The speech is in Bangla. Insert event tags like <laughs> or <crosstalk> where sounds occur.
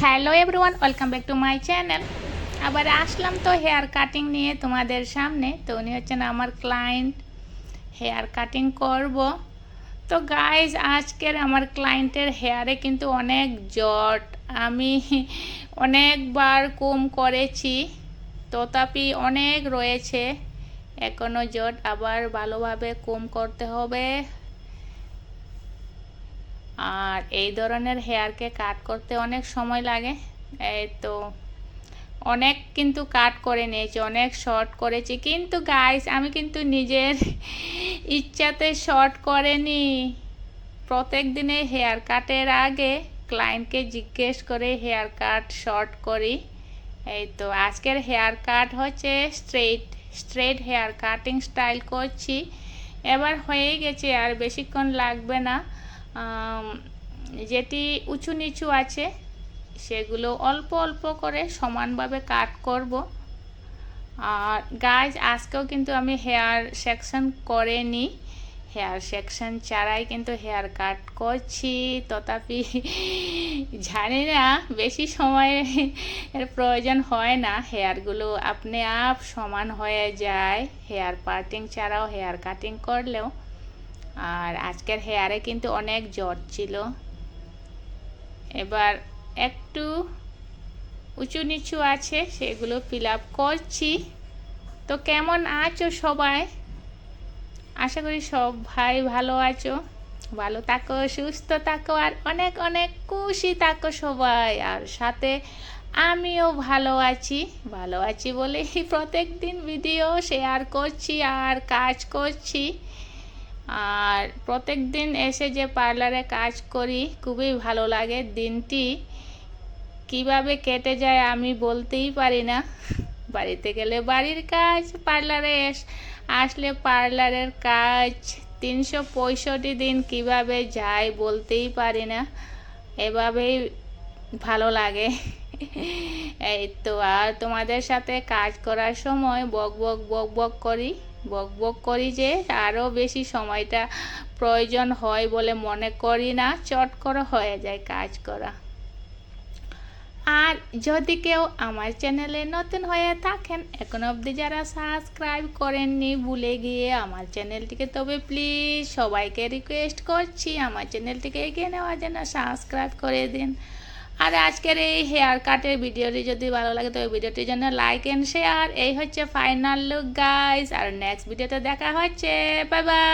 Hello everyone, welcome back to my channel. আবার আসলাম তো হেয়ার কাটিং নিয়ে তোমাদের সামনে। তো উনি হচ্ছেন আমার ক্লায়েন্ট হেয়ার কাটিং করব। তো গাইজ আজকের আমার ক্লায়েন্টের হেয়ারে কিন্তু অনেক জট। আমি অনেকবার কম করেছি, তথাপি অনেক রয়েছে এখনও জট। আবার ভালোভাবে কম করতে হবে। আর এই ধরনের হেয়ারকে কাট করতে অনেক সময় লাগে। এই তো অনেক কিন্তু কাট করে নিয়েছি, অনেক শর্ট করেছি। কিন্তু গাইস আমি কিন্তু নিজের <laughs> ইচ্ছাতে শর্ট করেনি। প্রত্যেক দিনে হেয়ার কাটের আগে ক্লায়েন্টকে জিজ্ঞেস করে হেয়ার কাট শর্ট করি। এই তো আজকের হেয়ার কাট হচ্ছে straight straight hair cutting style করছি। এবার হয়ে গেছে আর বেশিক্ষণ লাগবে না। যেটি উঁচু নিচু আছে, সেগুলো অল্প অল্প করে সমানভাবে কাট করব। আর গাছ আজকেও কিন্তু আমি হেয়ার সেকশন করেনি। হেয়ার সেকশন ছাড়াই কিন্তু হেয়ার কাট করছি। তথাপি জানি না, বেশি সময়ের প্রয়োজন হয় না। হেয়ারগুলো আপনি আপ সমান হয়ে যায়। হেয়ার পার্টিং ছাড়াও হেয়ার কাটিং করলেও আর আজকের হেয়ারে কিন্তু অনেক জ্বর ছিল। এবার একটু উঁচু নিচু আছে, সেগুলো ফিল আপ করছি। তো কেমন আছো সবাই? আশা করি সব ভাই ভালো আছো। ভালো থাকো, সুস্থ থাকো, আর অনেক অনেক খুশি থাকো সবাই। আর সাথে আমিও ভালো আছি। ভালো আছি বলে প্রত্যেক দিন ভিডিও শেয়ার করছি আর কাজ করছি। আর প্রত্যেক দিন এসে যে পার্লারে কাজ করি, খুবই ভালো লাগে। দিনটি কীভাবে কেটে যায় আমি বলতেই পারি না। বাড়িতে গেলে বাড়ির কাজ, পার্লারে এস, আসলে পার্লারের কাজ তিনশো পঁয়ষট্টি দিন কীভাবে যায় বলতেই পারি না। এভাবেই ভালো লাগে। এই তো, আর তোমাদের সাথে কাজ করার সময় বক বক বক বক করি। বক বক করি যে আরও বেশি সময়টা প্রয়োজন হয় বলে মনে করি না, চট করে হয়ে যায় কাজ করা। আর যদি কেউ আমার চ্যানেলে নতুন হয়ে থাকেন, এখন অবধি যারা সাবস্ক্রাইব করেননি, ভুলে গিয়ে আমার চ্যানেলটিকে, তবে প্লিজ সবাইকে রিকোয়েস্ট করছি আমার চ্যানেলটিকে এগিয়ে নেওয়ার জন্য সাবস্ক্রাইব করে দিন। আর আজকের এই হেয়ার কাটের ভিডিওটি যদি ভালো লাগে, তো ভিডিওটির জন্য লাইক অ্যান্ড শেয়ার এই হচ্ছে ফাইনাল লুক গাইস আর নেক্সট ভিডিওতে দেখা হচ্ছে। Bye bye